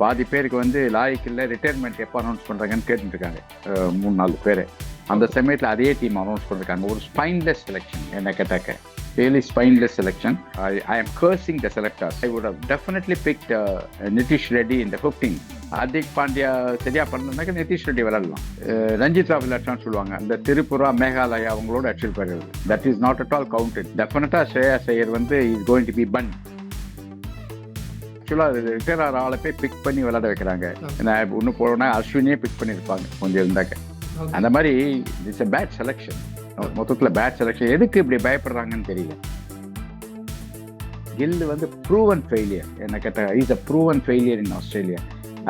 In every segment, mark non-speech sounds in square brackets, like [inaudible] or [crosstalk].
பாதி பேருக்கு வந்து லாய்க்கில் ரிட்டையர்மெண்ட் எப்போ அனௌன்ஸ் பண்ணுறாங்கன்னு கேட்டுருக்காங்க மூணு நாலு பேர். அந்த சமயத்தில் அதே டீம் அனௌன்ஸ் பண்ணிருக்காங்க. ஒரு ஸ்பைன்லெஸ் செலெக்ஷன் என்ன கேட்டாக்க. Really spineless selection I I am cursing the selector I would have definitely pick Nitish Reddy இந்த ஃபிஃப்டீன் ஹார்திக் பாண்டியா சரியா பண்ணனாக்க நிதிஷ் ரெட்டி விளையாடலாம். ரஞ்சித் ராவ் விளையாட்டுன்னு சொல்லுவாங்க. இந்த திரிபுரா மேகாலயா அவங்களோட actual that is not at all counted டெஃபினட்டா ஸ்ரேயா ஐயர் வந்து is going to be bun ஆக்சுவலாக ரிட்டையர் ஆகிற ஆளை போய் பிக் பண்ணி விளையாட வைக்கிறாங்க. நான் இன்னும் போனோம்னா அஸ்வினியே பிக் பண்ணியிருப்பாங்க கொஞ்சம் இருந்தாக்க. அந்த மாதிரி இட்ஸ் a பேட் செலெக்ஷன் மொத்தத்தில் பேட் செலெக்ஷன் எதுக்கு இப்படி பயப்படுறாங்கன்னு தெரியல. கில் வந்து ப்ரூவன் ஃபெயிலியர் என்ன கேட்ட is a proven failure in Australia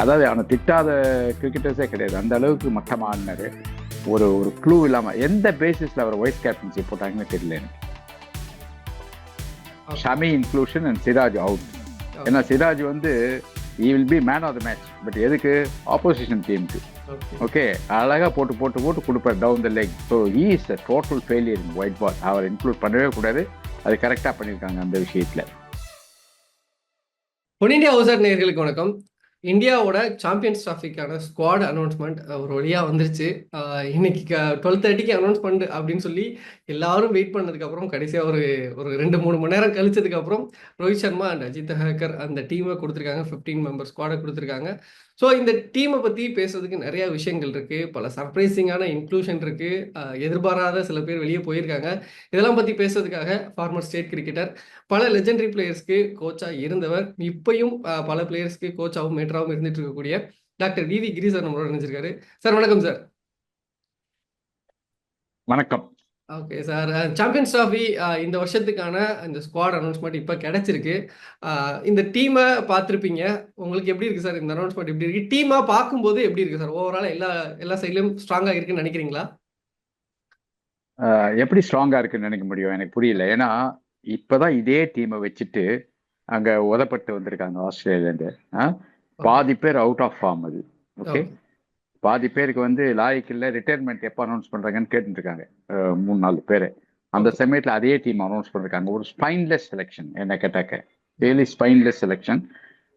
அதாவது அவனை திட்டாத கிரிக்கெட்டர்ஸே கிடையாது. அந்த அளவுக்கு மட்டமாக ஆடினாரு ஒரு ஒரு க்ளூ இல்லாமல் எந்த பேசிஸில் அவர் வைஸ் கேப்டன்சி போட்டாங்கன்னு தெரியல எனக்கு. Shami inclusion and Siraj out ஏன்னா சிராஜ் வந்து he will be man of the match but எதுக்கு? ஆப்போசிஷன் டீமுக்கு ஓகே அழகா போட்டு போட்டு போட்டு கொடுப்பார் down the leg so he is a total failure in white ball our include பண்ணவே கூடாது. அது கரெக்டாக பண்ணியிருக்காங்க அந்த விஷயத்தில். இந்தியா ஹவுசர் நேயர்களுக்கு வணக்கம். இந்தியாவோட சாம்பியன்ஸ் ட்ராஃபிக்கான ஸ்குவாட் அனௌன்ஸ்மெண்ட் ஒரு வழியாக வந்துருச்சு. இன்னைக்கு டுவெல் தேர்ட்டிக்கு அனௌன்ஸ்மெண்ட் அப்படின்னு சொல்லி எல்லாரும் வெயிட் பண்ணதுக்கப்புறம் கடைசியாக ஒரு ஒரு ரெண்டு மூணு மணி நேரம் கழிச்சதுக்கப்புறம் ரோஹித் சர்மா அண்ட் அஜித் ஹேக்கர் அந்த டீமை கொடுத்துருக்காங்க. ஃபிஃப்டீன் மெம்பர் ஸ்குவாடை கொடுத்துருக்காங்க. ஸோ இந்த டீமை பற்றி பேசுறதுக்கு நிறைய விஷயங்கள் இருக்கு. பல சர்ப்ரைசிங்கான இன்க்ளூஷன் இருக்கு. எதிர்பாராத சில பேர் வெளியே போயிருக்காங்க. இதெல்லாம் பற்றி பேசுறதுக்காக ஃபார்மர் ஸ்டேட் கிரிக்கெட்டர் பல லெஜெண்டரி பிளேயர்ஸ்க்கு கோச்சாக இருந்தவர். இப்பையும் பல பிளேயர்ஸ்க்கு கோச்சாவும் மேட்டராகவும் இருந்துட்டு இருக்கக்கூடிய doctor V V Giri sir நம்மளோட நினைச்சிருக்காரு சார் வணக்கம் சார் வணக்கம். ஓகே சார் சாம்பியன்ஸ் ட்ராஃபி இந்த வருஷத்துக்கான இந்த ஸ்குவாட் அனௌன்ஸ்மெண்ட் இப்போ கிடைச்சிருக்கு. அஹ், இந்த டீமை பார்த்துருப்பீங்க. உங்களுக்கு எப்படி இருக்கு சார் இந்த அனௌன்ஸ்மெண்ட் எப்படி இருக்கு? டீமா பார்க்கும்போது எப்படி இருக்கு சார் ஓவரால் எல்லா எல்லா சைட்லயும் ஸ்ட்ராங்கா இருக்குன்னு நினைக்கிறீங்களா? அஹ் எப்படி ஸ்ட்ராங்காக இருக்குன்னு நினைக்க முடியும்? எனக்கு புரியல. ஏன்னா இப்போதான் இதே டீமை வச்சுட்டு அங்கே உதப்பட்டு வந்திருக்காங்க ஆஸ்திரேலியாலேருந்து பாதி பேர் அவுட் ஆஃப் ஃபார்ம் அது. ஓகே பாதி பேருக்கு வந்து லாய்க்கில் ரிட்டையர்மெண்ட் எப்போ அனௌன்ஸ் பண்ணுறாங்கன்னு அஹ் மூணு நாலு பேர். அந்த. சமயத்தில் அதே டீம் அனௌன்ஸ் பண்ணிருக்காங்க. ஒரு ஸ்பைன்லெஸ் செலெக்ஷன் என்ன கேட்டாக்க. ரியலி ஸ்பைன்லெஸ் செலெக்ஷன்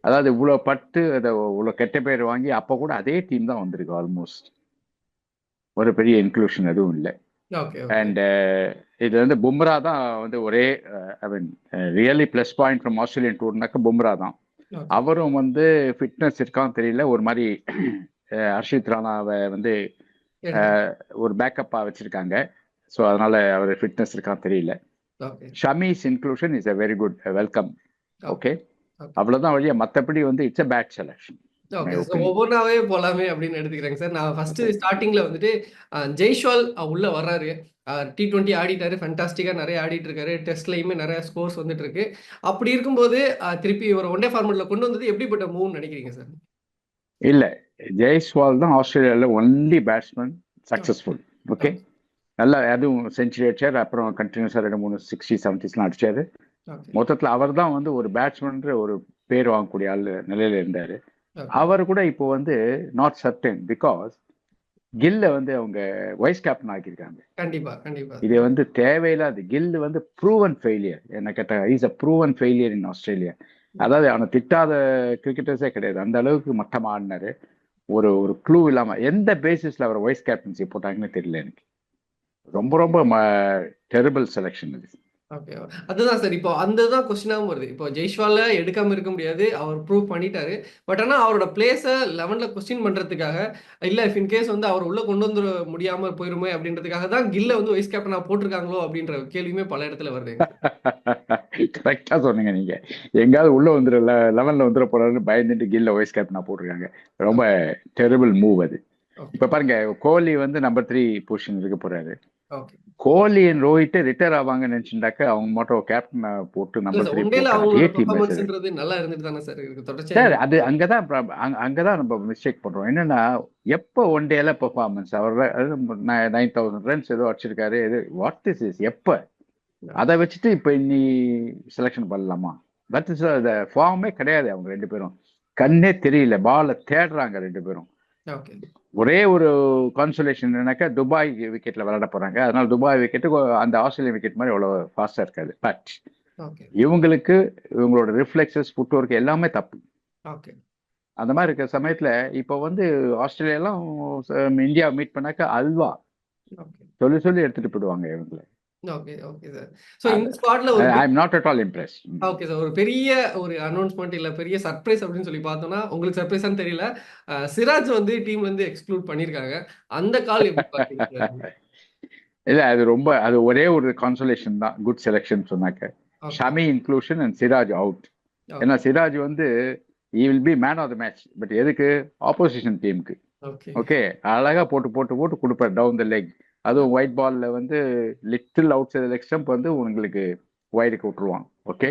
அதாவது இவ்வளோ பட்டு அதை இவ்வளோ கெட்ட பேர் வாங்கி அப்போ கூட அதே டீம் தான் வந்திருக்கு ஆல்மோஸ்ட் ஒரு பெரிய இன்க்ளூஷன் எதுவும் இல்லை. அண்ட் இது வந்து பும்ரா தான் வந்து ஒரே I mean really plus point from Australian டூர்னாக்க Bumrah தான். அவரும் வந்து ஃபிட்னஸ் இருக்கான்னு தெரியல. ஒரு மாதிரி அஹ், ஹர்ஷித் ராணாவை வந்து ஒரு பேக்கப்பாக வச்சிருக்காங்க. ஸோ அதனால அவர் ஃபிட்னஸ் இருக்கான்னு தெரியல. Shami's inclusion is a very good welcome okay Okay. அவ்வளோதான் வழியா. மற்றபடி வந்து இட்ஸ் a பேட் செலெக்ஷன். ஒவ்வொன்றாவே போலாமே அப்படின்னு எடுத்துக்கிறேங்க சார். நான் ஃபர்ஸ்ட் ஸ்டார்டிங்ல வந்துட்டு ஜெய்ஷ்வால் உள்ள வர்றாரு. T twenty ஆடிட்டாரு. ஃபண்டாஸ்டிக்கா நிறைய ஆடிட்டு இருக்காரு டெஸ்ட்லயுமே நிறைய ஸ்கோர்ஸ் வந்துட்டு இருக்கு அப்படி இருக்கும்போது திருப்பி ஒரு ஒன் டே ஃபார்மெட்ல கொண்டு வந்தது எப்படிப்பட்ட மூவ்னு நினைக்கிறீங்க சார்? இல்லை. ஜெய்ஸ்வால் தான் ஆஸ்திரேலியாவில் ஒன்லி பேட்ஸ்மேன் சக்ஸஸ்ஃபுல் ஓகே நல்லா அதுவும் செஞ்சுரி அடிச்சார் அப்புறம் கண்டினியூஸாக ரெண்டு மூணு சிக்ஸ்டி செவன்டிஸ்லாம் அடிச்சாரு. மொத்தத்தில் அவர் தான் வந்து ஒரு பேட்ஸ்மேன்ற ஒரு பேர் வாங்கக்கூடிய ஆள் நிலையில இருந்தார். அவர் கூட இப்போ வந்து நாட் சர்டன் பிகாஸ் கில்ல வந்து அவங்க வைஸ் கேப்டன் ஆக்கியிருக்காங்க. கண்டிப்பா கண்டிப்பா. இது வந்து தேவையில்லாது கில் வந்து ப்ரூவன் ஃபெயிலியர் என்ன கேட்ட is a proven failure in Australia அதாவது அவனை திட்டாத கிரிக்கெட்டர்ஸே கிடையாது. அந்த அளவுக்கு மட்டமாக ஆடினாரு ஒரு ஒரு க்ளூ இல்லாமல் எந்த பேசிஸில் அவர் வைஸ் கேப்டன்சி போட்டாங்கன்னு தெரியல எனக்கு. ரொம்ப ரொம்ப டெரிபிள் செலெக்ஷன் இது ஓகே அதுதான் சார் இப்போ அந்த தான் கொஸ்டினாகவும் வருது. இப்போ ஜெய்ஷ்வால எடுக்காம இருக்க முடியாது. அவர் ப்ரூவ் பண்ணிட்டாரு. பட் ஆனால் அவரோட பிளேஸை லெவன்ல கொஸ்டின் பண்றதுக்காக இல்லை இஃப் இன்கேஸ் வந்து அவர் உள்ள கொண்டு வந்து முடியாம போயிருமே அப்படின்றதுக்காக தான் கில்ல வந்து வைஸ் கேப்டனா போட்டிருக்காங்களோ அப்படின்ற கேள்வியுமே பல இடத்துல வருது. கரெக்டாக சொன்னீங்க நீங்கள் எங்கேயாவது உள்ளே வந்துட லெவனில் வந்துட போறாருன்னு பயந்துட்டு கில்ல வைஸ் கேப்டனாக போட்டிருக்காங்க. ரொம்ப டெரிபிள் மூவ் அது. இப்போ பாருங்க கோலி வந்து நம்பர் த்ரீ பொசிஷன் இருக்க போறாரு. Okay Kohli and Rohit retire ஆவாங்கன்னு நினைச்சுட்டாக்க அவங்க மட்டும் கேப்டனை போட்டு பெர்ஃபார்மன்ஸ்ன்றது நல்லா இருந்துட்டு தானே சார் சார் அது அங்கதான் அங்கதான் நம்ம மிஸ்டேக் பண்றோம். என்னன்னா எப்போ ஒன் டேல பெர்ஃபார்மன்ஸ் அவர் நைன் தௌசண்ட் ரன்ஸ் ஏதோ அடிச்சிருக்காரு இது வாட் திஸ் இஸ் எப்போ? அதை வச்சுட்டு இப்போ இன்னி செலெக்ஷன் பண்ணலாமா? பட் இஸ் ஃபார்மே கிடையாது அவங்க ரெண்டு பேரும். கண்ணே தெரியல பாலை தேடுறாங்க ரெண்டு பேரும். ஒரே ஒரு கான்சுலேஷன் என்னன்னாக்கா துபாய் விக்கெட்ல விளையாட போறாங்க. அதனால துபாய் விக்கெட்டு அந்த ஆஸ்திரேலியன் விக்கெட் மாதிரி அவ்வளோ ஃபாஸ்டா இருக்காது. பட் இவங்களுக்கு இவங்களோட ரிஃப்ளெக்ஸஸ் ஃபுட் ஒர்க் எல்லாமே தப்பு. அந்த மாதிரி இருக்கிற சமயத்துல இப்போ வந்து ஆஸ்திரேலியாலாம் இந்தியா மீட் பண்ணாக்க அல்வா சொல்லி சொல்லி எடுத்துட்டு போயிடுவாங்க இவங்களை. ஓகே ஓகே சார் ஸோ இந்த ஒரு I not at all impress okay sir ஒரு பெரிய ஒரு அனௌன்ஸ்மெண்ட் இல்ல பெரிய சர்ப்ரைஸ் அப்படின்னு சொல்லி பார்த்தோம்னா உங்களுக்கு சர்ப்ரைஸான்னு தெரியல. சிராஜ் வந்து டீம்ல இருந்து எக்ஸ்க்ளூட் பண்ணிருக்காங்க. அந்த கால் எப்படி [laughs] இல்ல அது ரொம்ப அது ஒரே ஒரு கான்சோலேஷன் தான். குட் செலெக்ஷன் சொன்னாக்க. Shami inclusion and Siraj out ஏன்னா சிராஜ் வந்து he will be man of the match but எதுக்கு? ஆப்போசிஷன் டீமுக்கு ஓகே ஓகே அழகா போட்டு போட்டு போட்டு கொடுப்பாரு டவுன் த லெக் அதுவும் ஒயிட் பால்ல வந்து little outside leg stump வந்து உங்களுக்கு ஒயிடுக்கு விட்டுருவான் ஓகே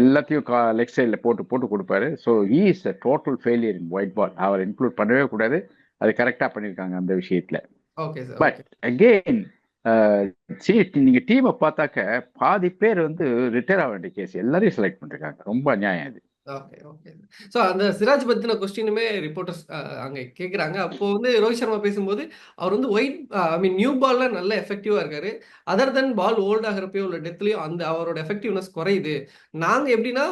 எல்லாத்தையும் லெக் சைடில் போட்டு போட்டு கொடுப்பாரு. So is a total failure in white ball our include பண்ணவே கூடாது. அது கரெக்டாக பண்ணியிருக்காங்க அந்த விஷயத்தில். பட் அகெயின் சி நீங்க டீமை பார்த்தாக்க பாதி பேர் வந்து ரிட்டையர் ஆக வேண்டிய கேஸ் எல்லாரையும் செலக்ட் பண்ணிருக்காங்க. ரொம்ப அநியாயம் அது. ஓகே ஓகே ஸோ அந்த சிராஜ் பத்தின கொஸ்டினுமே ரிப்போர்ட்டர்ஸ் அங்க கேக்குறாங்க. அப்போ வந்து ரோஹித் சர்மா பேசும்போது அவர் வந்து ஒயிட் ஐ மீன் நியூ பால்ல நல்ல எஃபெக்டிவா இருக்காரு. அதர் தென் பால் ஓல்ட் ஆகிறப்பயோ இல்லை டெத்லயும் அந்த அவரோட எஃபெக்டிவ்னஸ் குறையுது. நாங்க எப்படின்னா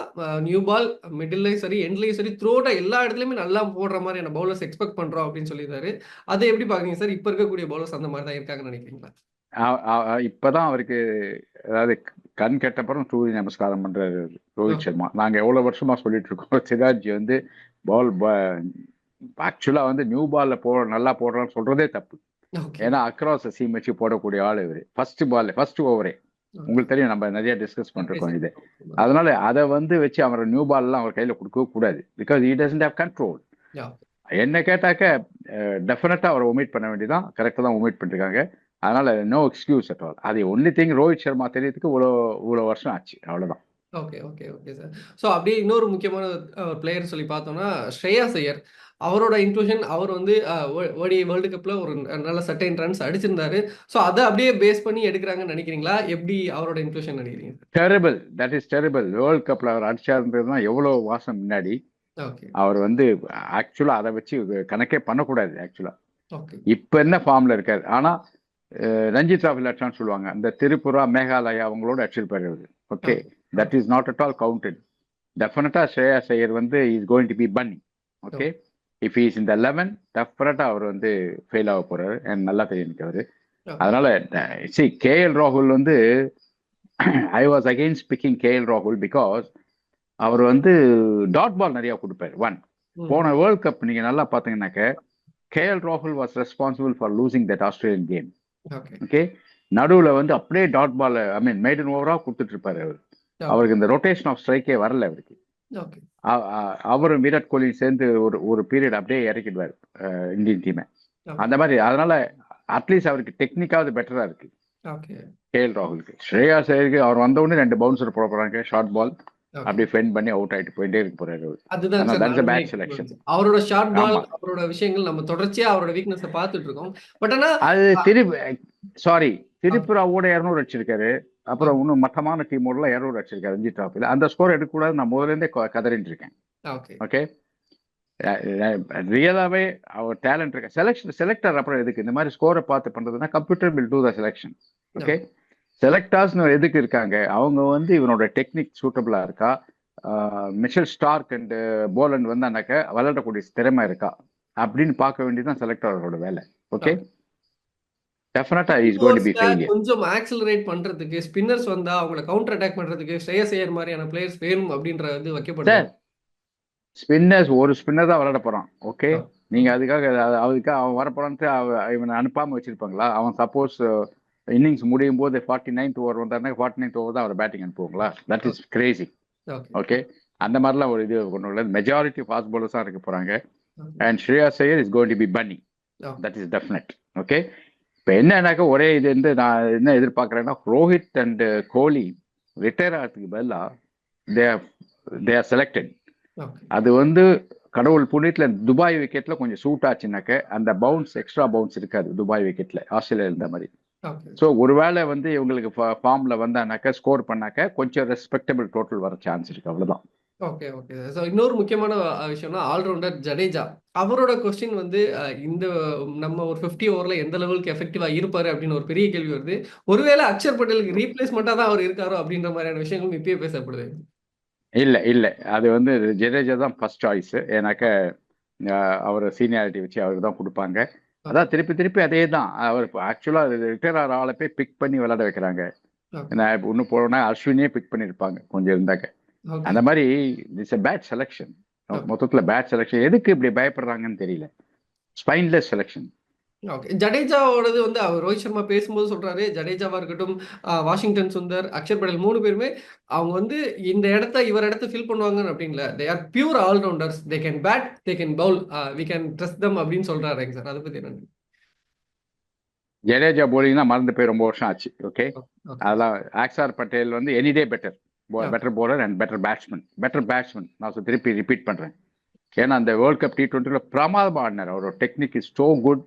நியூ பால் மிடில்லையும் சரி எண்ட்லயும் சரி த்ரோட்டா எல்லா இடத்துலயுமே நல்லா போடுற மாதிரியான பவுலர்ஸ் எக்ஸ்பெக்ட் பண்றோம் அப்படின்னு சொல்லியிருந்தாரு. அதை எப்படி பாக்குறீங்க சார்? இப்போ இருக்கக்கூடிய பவுலர்ஸ் அந்த மாதிரி தான் இருக்காங்கன்னு நினைக்கிறீங்களா? இப்பதான் அவருக்கு அதாவது கண் கெட்டப்புறம் சூரிய நமஸ்காரம் பண்றாரு ரோஹித் சர்மா. நாங்க எவ்வளவு வருஷமா சொல்லிட்டு இருக்கோம் [laughs] சிராஜ் வந்து பால் ஆக்சுவலா வந்து நியூ பால்ல போ நல்லா போடுறான்னு சொல்றதே தப்பு. ஏன்னா அக்ராஸ் சீம் வச்சு போடக்கூடிய ஆள் இவரு. ஃபர்ஸ்ட் பால் ஃபர்ஸ்ட் ஓவரே உங்களுக்கு தெரியும் நம்ம நிறைய டிஸ்கஸ் பண்ணிருக்கோம் இது. அதனால அதை வந்து வச்சு அவர் நியூ பால்லாம் அவர் கையில கொடுக்கவே கூடாது. Because he doesn't have control. என்ன கேட்டாக்க டெஃபினட்டா அவரை ஒமிட் பண்ண வேண்டியதான் கரெக்டாக தான் ஒமிட் பண்ணிருக்காங்க. அதனால நோ எக்ஸ்கியூஸ் அட் ஆல் அது ஒன்லி திங் ரோஹித் சர்மா தெரியறதுக்கு இவ்வளோ இவ்வளோ வருஷம் ஆச்சு. அவ்வளவுதான். Okay okay okay sir. So அப்படியே இன்னொரு முக்கியமான பிளேயர் சொல்லி பார்த்தோம்னா ஸ்ரேயாஸ் ஐயர். அவரோட இன்க்ளூஷன் அவர் வந்து ஓடி வேர்ல்டு கப்ல ஒரு நல்ல சர்டைன் ரன்ஸ் அடிச்சிருந்தாரு. ஸோ அதை அப்படியே பேஸ் பண்ணி எடுக்கிறாங்கன்னு நினைக்கிறீங்களா? எப்படி அவரோட இன்க்ளூஷன் நினைக்கிறீங்க? Terrible that is terrible world கப்ல அவர் அடிச்சாருன்றதுதான் எவ்வளோ வாசம் முன்னாடி. ஓகே. அவர் வந்து ஆக்சுவலா அதை வச்சு கணக்கே பண்ணக்கூடாது ஆக்சுவலா ஓகே. இப்ப என்ன ஃபார்ம்ல இருக்காரு? ஆனா அஹ், ரஞ்சி டிராஃபில் அடிச்சான்னு சொல்லுவாங்க. இந்த திரிபுரா மேகாலயா அவங்களோட அடிச்சிருப்பாரு okay. That is not at all counted டெஃபினட்டா ஸ்ரேயா ஐயர் வந்து is going to be bunny okay if is இந்த லெவன் டெஃபினட்டா அவர் வந்து ஃபெயில் ஆக போறாரு எனக்கு நல்லா தெரியும் எனக்கு அவரு அதனால சி கேஎல் ராகுல் வந்து I was against picking KL ராகுல் பிகாஸ் அவர் வந்து டாட் பால் நிறைய கொடுப்பாரு ஒன் போன வேர்ல்ட் கப் நீங்க நல்லா பாத்தீங்கன்னாக்க கேஎல் ராகுல் was responsible for losing that Australian game okay okay நடுவுல வந்து அப்படியே டாட் பால் ஐ மீன் மெய்டன் ஓவரா கொடுத்துட்டு இருப்பாரு அவர். அவருக்கு இந்த ரொட்டேஷன் ஆஃப் ஸ்ட்ரைக்கே வரல அவருக்கு. அவரும் விராட் கோலி சேர்ந்து ஒரு ஒரு பீரியட் அப்படியே இறக்கிடுவார் இந்தியன் டீமை அந்த மாதிரி அதனால அட்லீஸ்ட் அவருக்கு டெக்னிக்காவது பெட்டரா இருக்கு. ஓகே கேஎல் ராகுலுக்கு. ஸ்ரேயா சேருக்கு அவர் வந்த உடனே ரெண்டு பவுன்சர் போட போறாங்க ஷார்ட் பால் அப்படியே ஃபெண்ட் பண்ணி அவுட் ஆயிட்டு போயிட்டே இருக்க போறாரு அதுதான் நானுமே selection. அவரோட ஷார்ட் பால். அவரோட விஷயங்கள் நம்ம தொடர்ச்சியா அவரோட வீக்னஸ் பார்த்துட்டு இருக்கோம். பட் ஆனா அது திரு சாரி திரிபுராவோட இரநூறு அடிச்சிருக்காரு. அப்புறம் இன்னும் மட்டமான டீமோடலாம் இரநூறு அடிச்சிருக்காரு ரஞ்சி டிராஃபில அந்த ஸ்கோர் எடுக்கக்கூடாது நான் கொ- கதறிட்டு இருக்கேன் ஓகே? ரியலாவே அவர் டேலண்ட் இருக்கு செலக்ஷன் செலக்டர் அப்புறம் எதுக்கு? இந்த மாதிரி ஸ்கோரை பார்த்து பண்றதுன்னா computer will do the selection okay? செலக்டர்ஸ்னு எதுக்கு இருக்காங்க? அவங்க வந்து இவனோட டெக்னிக் சூட்டபிளா இருக்கா? மிஷல் ஸ்டார்க் அண்ட் போலண்ட் வந்தானாக்க விளையாடக்கூடிய திறமை இருக்கா? அப்படின்னு பார்க்க வேண்டியதுதான் செலக்டரோட வேலை. ஓகே? டெஃபினட்டா is going to be failure கொஞ்சம் ஆக்சிலரேட் பண்றதுக்கு ஸ்பின்னர்ஸ் வந்தா அவங்கள கவுண்டர் அட்டாக் பண்றதுக்கு ஸ்ரேயஸ் ஐயர் மாதிரியான பிளேயர்ஸ் வேணும் அப்படின்றது வைக்கப்படுது. சார் ஸ்பின்னர்ஸ் ஒரு ஸ்பின்னர் தான் விளையாட போறான் ஓகே. நீங்க அதுக்காக அது- அதுக்காக அவன் வரப்போறான்ட்டு இவனை அனுப்பாம வச்சிருப்பாங்களா? அவன் சப்போஸ் இன்னிங்ஸ் முடியும் போது ஃபார்ட்டி நைன்த் ஓவர் வந்தாருன்னா ஃபார்ட்டி நைன்த் ஓவர் தான் அவர் பேட்டிங் அனுப்புவாங்களா? தட் இஸ் கிரேசி ஓகே அந்த மாதிரிலாம் ஒரு இது கொண்டு வரல மெஜாரிட்டி ஃபாஸ்ட் தான் இருக்க போறாங்க. And Shreya Iyer is going to be bunny. That is definite okay இப்போ என்னன்னாக்கா ஒரே இது வந்து நான் என்ன எதிர்பார்க்குறேன்னா ரோஹித் அண்ட் கோலி ரிட்டையர் ஆகிறதுக்கு பதிலாக தே தே ஆர் செலக்டட் அது வந்து கடவுள் புண்ணியத்துல துபாய் விக்கெட்ல கொஞ்சம் சூட் ஆச்சுனாக்க அந்த பவுன்ஸ் எக்ஸ்ட்ரா பவுன்ஸ் இருக்காது துபாய் விக்கெட்ல ஆஸ்திரேலியா இருந்த மாதிரி. ஸோ ஒருவேளை வந்து இவங்களுக்கு ஃபார்ம்ல வந்தானாக்க ஸ்கோர் பண்ணாக்க கொஞ்சம் ரெஸ்பெக்டபிள் டோட்டல் வர சான்ஸ் இருக்கு அவ்வளவுதான். Okay okay. ஸோ இன்னொரு முக்கியமான விஷயம்னா ஆல்ரவுண்டர் ஜடேஜா. அவரோட கொஸ்டின் வந்து இந்த நம்ம ஒரு ஃபிஃப்டி ஓவரில் எந்த லெவலுக்கு எஃபெக்டிவாக இருப்பாரு அப்படின்னு ஒரு பெரிய கேள்வி வருது. ஒருவேளை அக்ஷர் பட்டேலுக்கு ரீப்ளேஸ்மெண்ட்டாக தான் அவர் இருக்காரோ அப்படின்ற மாதிரியான விஷயங்களும் இப்பயே பேசப்படுது. இல்ல இல்ல. அது வந்து ஜடேஜா தான் ஃபர்ஸ்ட் சாய்ஸ் ஏன்னாக்க அவர் சீனியாரிட்டி வச்சு அவருக்கு தான் கொடுப்பாங்க. அதான் திருப்பி திருப்பி அதே தான். அவர் ஆக்சுவலாக ரிட்டையர் ஆகிற ஆளை போய் பிக் பண்ணி விளையாட வைக்கிறாங்க. நான் இப்போ இன்னும் போனோம்னா அஸ்வினியே பிக் பண்ணியிருப்பாங்க கொஞ்சம் இருந்தாக்க. அந்த மாதிரி இட்ஸ் பேட் செலெக்ஷன். மொத்தத்தில் பேட் செலெக்ஷன் எதுக்கு இப்படி பயப்படுறாங்கன்னு தெரியல. ஸ்பைன்லெஸ் செலெக்ஷன் ஓகே ஜடேஜாவோடது வந்து அவர் ரோஹித் சர்மா பேசும்போது சொல்றாரு ஜடேஜாவா இருக்கட்டும் வாஷிங்டன் சுந்தர் அக்ஷர் படேல் மூணு பேருமே அவங்க வந்து இந்த இடத்த இவர் இடத்த ஃபில் பண்ணுவாங்கன்னு அப்படின்ல. They are pure allrounders they can bat they can bowl we can trust them அப்படின்னு சொல்றாருங்க சார். அதை பத்தி என்ன ஜடேஜா போலிங்னா மறந்து போய் ரொம்ப வருஷம் ஆச்சு. ஓகே. அதெல்லாம் ஆக்சார் பட்டேல் வந்து any day better. Better bowler and better batsman better batsman நான் சொ- திருப்பி ரிப்பீட் பண்றேன். ஏன்னா அந்த வேர்ல்ட் கப் டி டுவெண்ட்டில பிரமாதமா ஆடினார். அவரோட technique is so good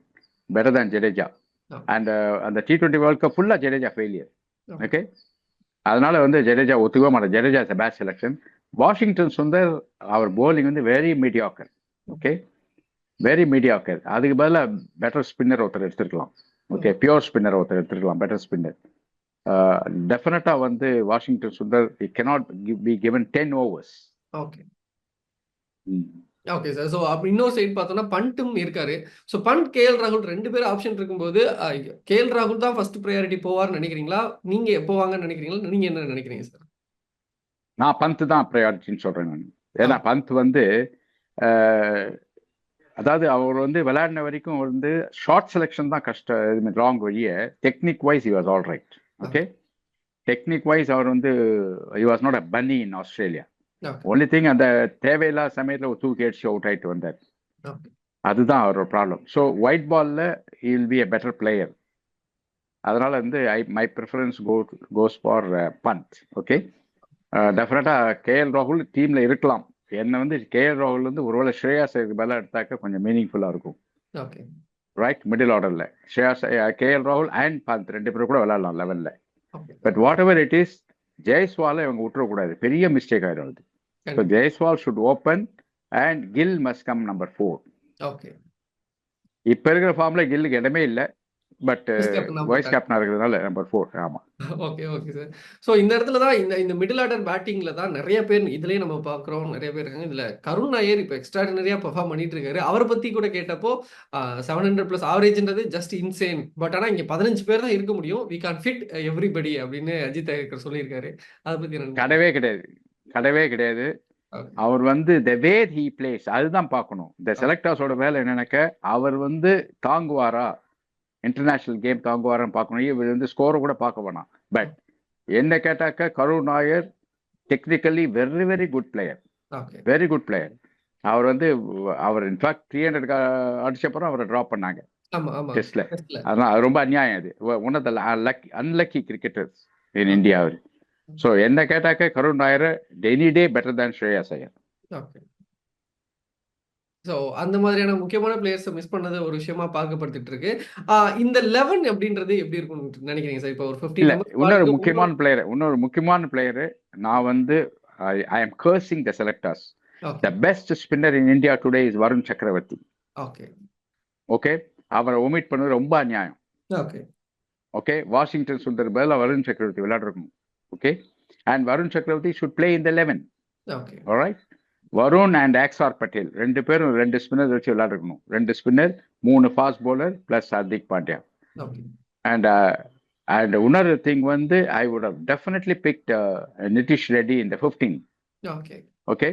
better than Jadeja. And அந்த டி டுவெண்ட்டி வேர்ல்ட் கப் ஃபுல்லா ஜடேஜா ஃபெயிலியர். ஓகே அதனால வந்து ஜடேஜா ஒத்துக்கவே மாட்டேன் Jadeja is bad selection Washington Sundar our bowling வந்து very mediocre okay very mediocre அதுக்கு பதிலாக பெட்டர் ஸ்பின்னர் ஒருத்தர் எடுத்துருக்கலாம். ஓகே பியோர் ஸ்பின்னர் ஒருத்தர் எடுத்துருக்கலாம். பெட்டர் ஸ்பின்னர் டெஃபினட்டா வந்து Washington Sundar it cannot be given ten overs okay okay sir so அப்படி இன்னொரு சைடு பார்த்தோம்னா பண்ட்டும் இருக்காரு. ஸோ பண்ட் கேஎல் ராகுல் ரெண்டு பேரும் ஆப்ஷன் இருக்கும்போது கேஎல் ராகுல் தான் ஃபர்ஸ்ட் ப்ரையாரிட்டி போவார்னு நினைக்கிறீங்களா? நீங்க போவாங்கன்னு நினைக்கிறீங்களா? நீங்க என்ன நினைக்கிறீங்க சார் நான் பந்த் தான் ப்ரையாரிட்டின்னு சொல்றேன் நான். ஏன்னா பந்த் வந்து அதாவது அவர் வந்து விளையாடின வரைக்கும் வந்து ஷார்ட் செலெக்ஷன் தான் கஷ்டம் ராங் வழிய technique wise he was all right okay technique wise அவர் வந்து he was not a bunny in Australia only thing அந்த தேவையில்லாத சமயத்தில் ஒரு தூக்கி அடிச்சு அவுட் ஆயிட்டு வந்தார். அதுதான் அவரோட ப்ராப்ளம் ஸோ ஒயிட் பால்ல will be a better player அதனால வந்து I my preference go goes for Pant okay டெஃபினட்டாக கேஎல் ராகுல் டீம்ல இருக்கலாம். என்ன வந்து கேஎல் ராகுல் வந்து ஒருவேளை ஸ்ரேயாஸ் பதிலாக எடுத்தாக்க கொஞ்சம் மீனிங்ஃபுல்லாக இருக்கும். ஓகே ரைட் மிடில் ஆர்டரில் ஸ்ரேயாஸ் கேஎல் ராகுல் அண்ட் பந்த் ரெண்டு பேரும் கூட விளையாடலாம் லெவலில் but whatever it is ஜெய்ஸ்வாலை இவங்க விட்டுறக்கூடாது. பெரிய மிஸ்டேக் ஆயிடும் அது. So Jaiswal should open and Gill must come number four okay இப்போ இருக்கிற ஃபார்ம்ல கில்லுக்கு இடமே இல்லை. But wise. கேப்டனா இருக்கிறதுனால நம்பர் ஃபோர் ஆமா. ஓகே ஓகே சார் ஸோ இந்த இடத்துல தான் இந்த இந்த மிடில் ஆர்டர் பேட்டிங்ல தான் நிறைய பேர் இதுலயே நம்ம பார்க்குறோம் நிறைய பேர் இருக்காங்க. இதுல கருண் நாயர் இப்போ எக்ஸ்ட்ராடினரியா பெர்ஃபார்ம் பண்ணிட்டு இருக்காரு. அவரை பத்தி கூட கேட்டப்போ செவன் ஹண்ட்ரட் பிளஸ் ஆவரேஜ்ன்றது ஜஸ்ட் இன்சேன் பட் ஆனா இங்க பதினஞ்சு பேர் தான் இருக்க முடியும். வி கான் ஃபிட் எவ்ரிபடி அப்படின்னு அஜித் சொல்லியிருக்காரு. அதை பத்தி கடவே கிடையாது. கடவே கிடையாது. அவர் வந்து த வே ஹி பிளேஸ் அதுதான் பார்க்கணும். இந்த செலக்டர்ஸோட வேலை என்னன்னாக்க அவர் வந்து தாங்குவாரா? இன்டர்நேஷனல் கேம் தாங்குவாரான்னு பார்க்கணும். இவர் வந்து ஸ்கோரை கூட பார்க்க வேணாம். பட் என்ன கேட்டாக்க Karun Nayar technically very very good player very good player அவர் வந்து அவர் இன்ஃபேக்ட் த்ரீ ஹண்ட்ரட் அடிச்சப்பறம் அவரை ட்ராப் பண்ணாங்க. டெஸ்ட்ல டெஸ்ட்ல அதெல்லாம் அது ரொம்ப அநியாயம் அது. One of the lucky unlucky cricketers in India our. So என்ன கேட்டாக்க Karun Nayar any day better than Shreyas Iyer so அந்த மாதிரியான முக்கியமான பிளேயர்ஸை மிஸ் பண்ணது ஒரு விஷயமா பார்க்கப்படுத்திட்டு இருக்கு இந்த லெவன் அப்படின்றது எப்படி இருக்கும்னு நினைக்கிறீங்க சார் இப்போ ஒரு ஃபிஃப்டீன் இன்னொரு முக்கியமான பிளேயர் இன்னொரு முக்கியமான பிளேயர் நான் வந்து I am cursing the selectors the best spinner in India today is Varun Chakravarthy okay okay அவரை ஒமிட் பண்ணது ரொம்ப அநியாயம். ஓகே ஓகே வாஷிங்டன் சுந்தர் பதிலா வருண் சக்கரவர்த்தி விளையாடுறணும் okay and Varun Chakravarthy should play இந்த eleven okay alright Varun and Axar Patel ரெண்டு பேரும் ரெண்டு ஸ்பின்னர் வச்சு விளையாடுறணும் ரெண்டு ஸ்பின்னர் மூணு fast bowler plus Hardik Pandya and and இன்னொரு திங் வந்து I would have definitely picked Nitish Reddy இந்த fifteen okay okay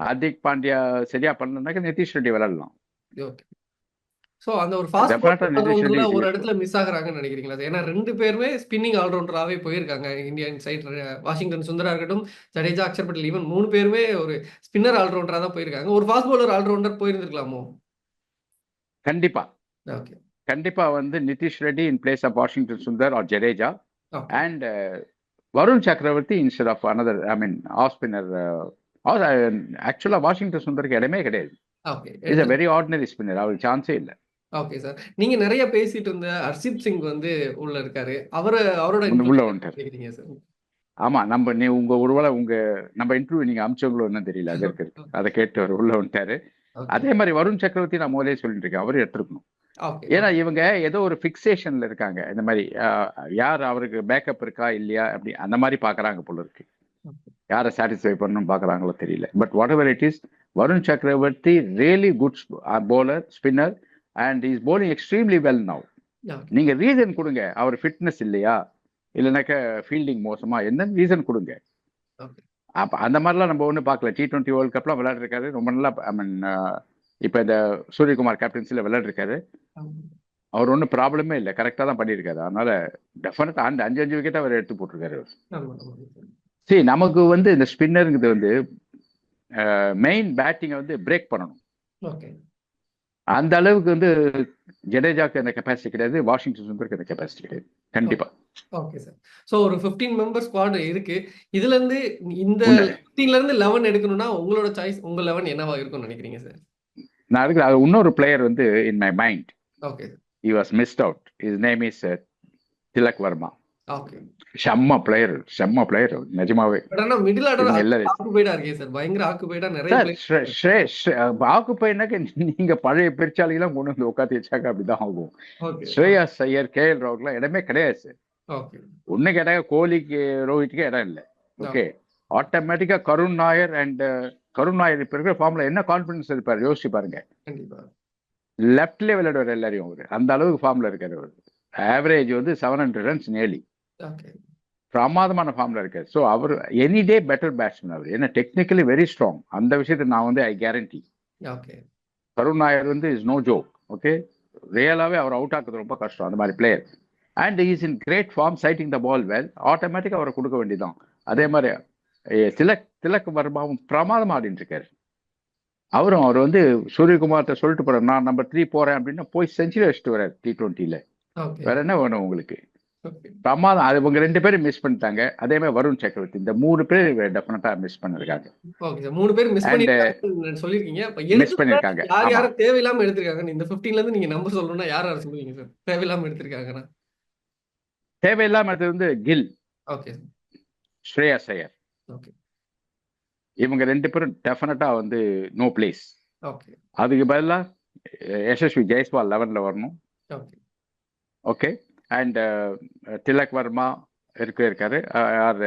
Hardik Pandya சரியா பண்ணலனாக்க நிதிஷ் ரெட்டி விளையாடலாம். ஸோ அந்த ஒரு ஃபாஸ்ட் ஒரு. இடத்துல மிஸ் ஆகுறாங்கன்னு நினைக்கிறீங்களா? ஏன்னா ரெண்டு பேருமே ஸ்பின்னிங் ஆல்ரவுண்டராகவே போயிருக்காங்க. இந்தியன் சைட் வாஷிங்டன் சுந்தரா இருக்கட்டும் ஜடேஜா அக்ஷர் பட்டேல் ஈவன் மூணு பேருமே ஒரு ஸ்பின்னர் ஆல்ரவுண்டரா தான் போயிருக்காங்க. ஒரு ஃபாஸ்ட் பவுலர் ஆல்ரவுண்டர் போயிருந்திருக்கலாமோ? கண்டிப்பா. ஓகே கண்டிப்பா வந்து Nitish Reddy in place of Washington Sundar or Jadeja and Varun Chakravarthy instead of another I mean of spinner ஆக்சுவலா வாஷிங்டன் சுந்தருக்கு இடமே கிடையாது. Is a very ordinary spinner அவருக்கு சான்ஸே இல்லை. Okay sir. நீங்க நிறைய பேசிட்டு இருந்த ஹர்ஷித் சிங் வந்து உள்ள இருக்காரு. அவரு அவரோட உள்ள- வந்துட்டாரு. சார்? ஆமா நம்ம நீ உங்க ஒருவேளை உங்க நம்ம இன்டர்வியூ நீங்க அமிச்சவங்களோ என்ன தெரியல அது இருக்கு. அதை கேட்டு அவர் உள்ள வந்துட்டாரு. அதே மாதிரி வருண் சக்கரவர்த்தி நான் முதலே சொல்லிட்டு இருக்கேன் அவரும் எடுத்துருக்கணும். ஏன்னா இவங்க ஏதோ ஒரு ஃபிக்சேஷன்ல இருக்காங்க. இந்த மாதிரி யார் அவருக்கு பேக்கப் இருக்கா இல்லையா அப்படி அந்த மாதிரி பாக்குறாங்க போல இருக்கு. யாரை சாட்டிஸ்ஃபை பண்ணணும்னு பார்க்குறாங்களோ தெரியல. But whatever it is Varun Chakravarthy really good bowler spinner and is bowling extremely well now. நீங்க ரீசன் கொடுங்க. அவர் ஃபிட்னஸ் இல்லையா? இல்லைனாக்க ஃபீல்டிங் மோசமா? என்ன ரீசன் கொடுங்க. அப்ப அந்த மாதிரிலாம் நம்ம ஒன்றும் பார்க்கல. டி டுவெண்ட்டி வேர்ல்ட் கப்லாம் விளையாடுருக்காரு. ரொம்ப நல்லா ஐ மீன் இப்போ இந்த சூரியகுமார் கேப்டன்சியில் விளையாடுருக்காரு. அவர் ஒன்றும் ப்ராப்ளமே இல்லை. கரெக்டாக தான் பண்ணியிருக்காரு. அதனால டெஃபினட்டாக அந்த அஞ்சு அஞ்சு விக்கெட் அவர் எடுத்து போட்டிருக்காரு. சரி நமக்கு வந்து இந்த ஸ்பின்னருங்கிறது வந்து மெயின் பேட்டிங்கை வந்து பிரேக் பண்ணணும். அந்த அளவுக்கு வந்து ஜடேஜாக்கு அந்த கெப்பாசிட்டி கிடையாது வாஷிங்டன் சுந்தருக்கு அந்த கெப்பாசிட்டி கிடையாது. கண்டிப்பா. ஓகே சார் ஸோ ஒரு ஃபிஃப்டீன் மெம்பர் ஸ்குவாட் இருக்கு. இதுல இருந்து இந்த. ஃபிஃப்டீன்ல இருந்து லெவன் எடுக்கணும்னா உங்களோட சாய்ஸ் உங்க லெவன் என்னவா இருக்கும்னு நினைக்கிறீங்க சார் நான் அதுக்கு அது இன்னொரு பிளேயர் வந்து in my mind okay he was missed out. His name is uh, Tilak Varma செம்ம பிளேயர் செம்ம பிளேயர் நிஜமாவே. மிடில் நீங்க பழைய பெருச்சாலிகளாம் கொண்டு வந்து உட்காந்து வச்சாக்க அப்படிதான் ஆகும். ஸ்ரேயா ஐயர் கே எல் ராகுலாம் இடமே கிடையாது ஒண்ணு கேட்டாக்க கோலிக்கு ரோஹித்துக்கு இடம் இல்லை. ஓகே ஆட்டோமேட்டிக்கா கருண் நாயர் அண்ட் கருண் நாயர் இப்ப இருக்கிற ஃபார்ம்ல என்ன கான்பிடன்ஸ் இருப்பாரு? யோசிச்சு பாருங்க. கண்டிப்பா. லெஃப்ட்ல விளையாடுவார் எல்லாரையும் அவரு. அந்த அளவுக்கு ஃபார்ம்ல இருக்காரு அவர். ஆவரேஜ் வந்து செவன் ஹண்ட்ரட் ரன்ஸ் நேலி பிரமாதமான ஃபார்ம்ல இருக்காரு ஸோ அவர் எனி டே பெட்டர் பேட்ஸ்மேன் அவர். ஏன்னா டெக்னிக்கலி வெரி ஸ்ட்ராங் அந்த விஷயத்தை நான் வந்து I guarantee okay Karun Nair வந்து இஸ் நோ ஜோக் ஓகே ரியலாவே அவர் அவுட் ஆக்குறது ரொம்ப கஷ்டம். அந்த மாதிரி player and is in great form sighting the ball well ஆட்டோமேட்டிக்காக அவரை கொடுக்க வேண்டியதான் அதே மாதிரி திலக் திலக் வர்மாவும் பிரமாதம் ஆடிட்டு இருக்காரு. அவரும் அவர் வந்து சூரியகுமார்கிட்ட சொல்லிட்டு போறாரு. நான் நம்பர் த்ரீ போறேன் அப்படின்னா போய் செஞ்சுரி வச்சுட்டு வர்றாரு டி டுவெண்ட்டில ஓகே வேற என்ன வேணும் உங்களுக்கு? பிரமாதம் அது இவங்க ரெண்டு பேரும் மிஸ் பண்ணிட்டாங்க. அதே மாதிரி வருண் சக்கரவர்த்தி இந்த மூணு பேர் டெஃபினட்டா மிஸ் பண்ணிருக்காங்க மூணு பேர் மிஸ் அப்ப மிஸ் பண்ணிருக்காங்க. யார் யார தேவையில்லாம எடுத்திருக்காங்க? இந்த 15ல இருந்து நீங்க நம்பர் சொல்லணும்னா யார் யார் சொல்லுவீங்க சார் தேவையில்லாம எடுத்திருக்காங்கன்னா. தேவையில்லாம அது வந்து கில். ஓகே ஸ்ரேயா ஐயர் ஓகே இவங்க ரெண்டு பேரும் டெஃபினட்டா வந்து நோ பிளேஸ் ஓகே அதுக்கு பதிலா யசஸ்வி ஜெய்ஸ்வால் லெவன்ல வரணும். ஓகே அண்ட் திலக் வர்மா இருக்கு இருக்காரு. அஹ், யார்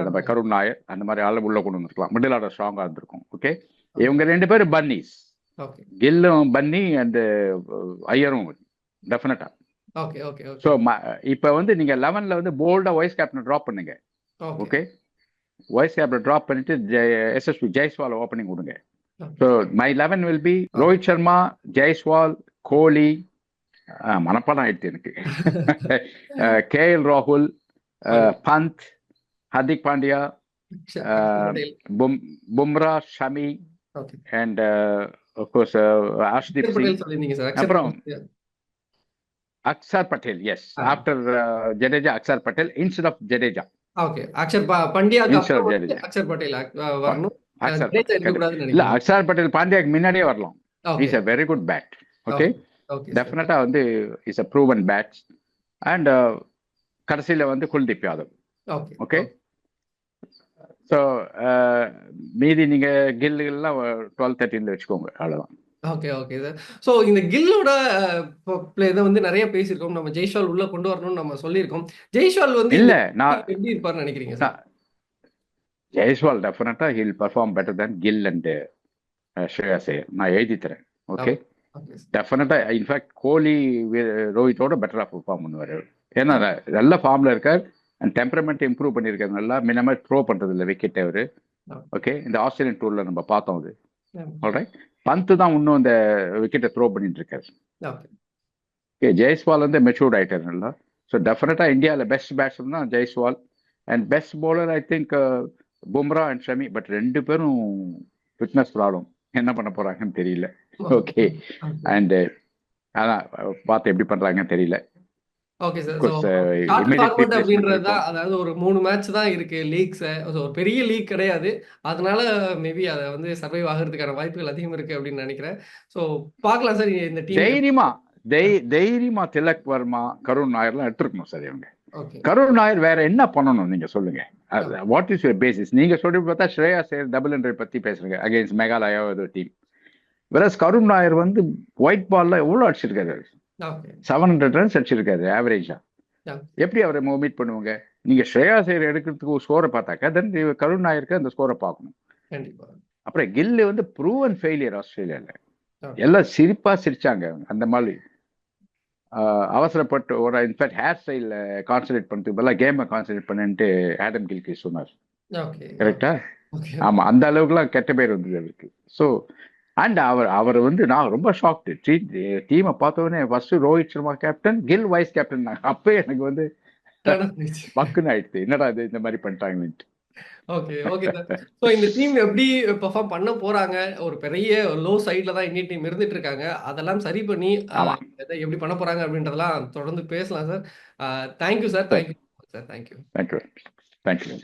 நம்ம கருண் நாயர் அந்த மாதிரி ஆளு உள்ள கொண்டு வந்திருக்கலாம். மிடில் ஆர்டர் ஸ்ட்ராங்கா இருந்திருக்கும். ஓகே இவங்க ரெண்டு பேரும் பன்னீஸ் கில்லும் பன்னி அண்ட் ஐயரும் டெஃபினட்டா ஓகே ஓகே ஸோ இப்போ வந்து நீங்க லெவன்ல வந்து போல்டா வைஸ் கேப்டன் ட்ராப் பண்ணுங்க. ஓகே வைஸ் கேப்டன் ட்ராப் பண்ணிட்டு எஸ்எஸ்பி ஜெய்ஸ்வால் ஓப்பனிங் கொடுங்க. So my eleven will be Rohit Sharma Jaiswal Kohli மனப்பாடம் ஆயிடுச்சு எனக்கு. [laughs] கே எல் ராகுல் Pant Hardik Pandya பும் Bumrah Shami and course Singh. Sir. அப்புறம் Axar Patel yes. After Jadeja Axar Patel instead of Jadeja. Okay. Axar பா- பண்டியாக்கு Instead of அப்புறம் வந்து Jadeja. Axar Patel வரணும். இருக்கக்கூடாதுன்னு இல்ல அக்சர் பட்டேல் பாண்டியாக்கு முன்னாடியே வரலாம். Is a very good bat okay. டெஃபினட்டா வந்து is a proven batch and கடைசியில வந்து Kuldeep Yadav. Okay okay so மீதி நீங்க கில்லுகள்லாம் டுவெல் தேர்ட்டின்ல வச்சுக்கோங்க. அவ்வளவுதான். ஓகே ஓகே சார் ஸோ இந்த கில்லோட இதை வந்து நிறைய பேசியிருக்கோம். நம்ம ஜெய்ஷால் உள்ள கொண்டு வரணும்னு நம்ம சொல்லியிருக்கோம். ஜெய்ஷால் வந்து இல்ல நான் எப்படி இருப்பாருன்னு நினைக்கிறீங்க சார் ஜெய்ஸ்வால் டெஃபினட்டா will perform better than Gill and Shreya Iyer. நான் எழுதி தரேன் ஓகே டெஃபினட்டா இன்ஃபேக்ட் கோலி ரோஹித்தோட பெட்டரா பெர்ஃபார்ம் பண்ணுவாரு ஏன்னா நல்ல ஃபார்ம்ல இருக்கார் அண்ட் டெம்பரமெண்ட் இம்ப்ரூவ் பண்ணியிருக்காரு. நல்லா மினிமம் த்ரோ பண்றது இல்லை விக்கெட் அவரு. ஓகே இந்த ஆஸ்திரேலியன் டூர்ல நம்ம பார்த்தோம் அது. ஆல்ரைட் பந்து தான் இன்னும் இந்த விக்கெட்டை த்ரோ பண்ணிட்டு இருக்காரு ஓகே. ஜெய்ஸ்வால் வந்து மெச்சூர்ட் ஆயிட்டார் நல்லா. ஸோ டெஃபினட்டா இந்தியாவில் பெஸ்ட் பேட்ஸ்மேன் தான் Jaiswal and best bowler I think Bumrah and Shami but ரெண்டு பேரும் ஃபிட்னஸ் ப்ராப்ளம் என்ன பண்ண போறாங்கன்னு தெரியல. [laughs] ஓகே அண்ட் அதான் பார்த்து எப்படி பண்றாங்கன்னு தெரியல. ஓகே சார் uh, அப்படின்றது தான். அதாவது ஒரு மூணு மேட்ச் தான் இருக்கு லீக்ஸ் ஒரு பெரிய லீக் கிடையாது. அதனால மேபி அதை வந்து சர்வைவ் ஆகிறதுக்கான வாய்ப்புகள் அதிகம் இருக்கு அப்படின்னு நினைக்கிறேன். ஸோ பார்க்கலாம் சார் இந்த டீம் தைரியமா தைரியமா திலக் வர்மா கருண் நாயர்லாம் எடுத்துருக்கணும் சார் இவங்க. கருண் நாயர் வேற என்ன பண்ணணும் நீங்க சொல்லுங்க. வாட் இஸ் யுவர் பேசிஸ் நீங்க சொல்லி பார்த்தா ஸ்ரேயா சேர் டபுள் ஹண்ட்ரட் பத்தி பேசுறீங்க அகைன்ஸ்ட் மேகாலயா ஏதோ டீம் வேற கருண் நாயர் வந்து ஒயிட் பால்ல எவ்வளவு அடிச்சிருக்காரு? செவன் ஹண்ட்ரட் ரன்ஸ் அடிச்சிருக்காரு ஆவரேஜா. எப்படி அவரை மீட் பண்ணுவாங்க? நீங்க ஸ்ரேயா சேர் எடுக்கிறதுக்கு ஒரு ஸ்கோரை பார்த்தாக்கா தென் கருண் நாயருக்கு அந்த ஸ்கோரை பார்க்கணும். அப்புறம் கில்லு வந்து ப்ரூவன் ஃபெயிலியர் ஆஸ்திரேலியால. Okay. எல்லாம் சிரிப்பா சிரிச்சாங்க அந்த மாதிரி. அவசரப்பட்டு ஒரு இன்ஃபேக்ட் ஹேர் ஸ்டைலில் கான்சன்ட்ரேட் பண்ணுறதுக்கு பதிலாக கேமை கான்சன்ட்ரேட் பண்ணுன்ட்டு ஆடம் கில்கி சொன்னார். கரெக்டா ஆமா அந்த அளவுக்குலாம் கெட்ட பேர் வந்தது அவருக்கு. ஸோ அண்ட் அவர் அவர் வந்து நான் ரொம்ப ஷாக்டு டீமை பார்த்தோன்னே first Rohit Sharma captain Gill vice captain அப்பவே எனக்கு வந்து பக்குன்னு ஆயிடுச்சு என்னடா இது இந்த மாதிரி பண்ணிட்டாங்கன்ட்டு ஓகே ஓகே சார் ஸோ இந்த டீம் எப்படி பெர்ஃபார்ம் பண்ண போறாங்க? ஒரு பெரிய லோ சைட்ல தான் இந்தியன் டீம் இருந்துட்டு இருக்காங்க. அதெல்லாம் சரி பண்ணி எப்படி பண்ண போறாங்க அப்படின்றதெல்லாம் தொடர்ந்து பேசலாம் sir thank you sir thank you sir thank you thank you thank you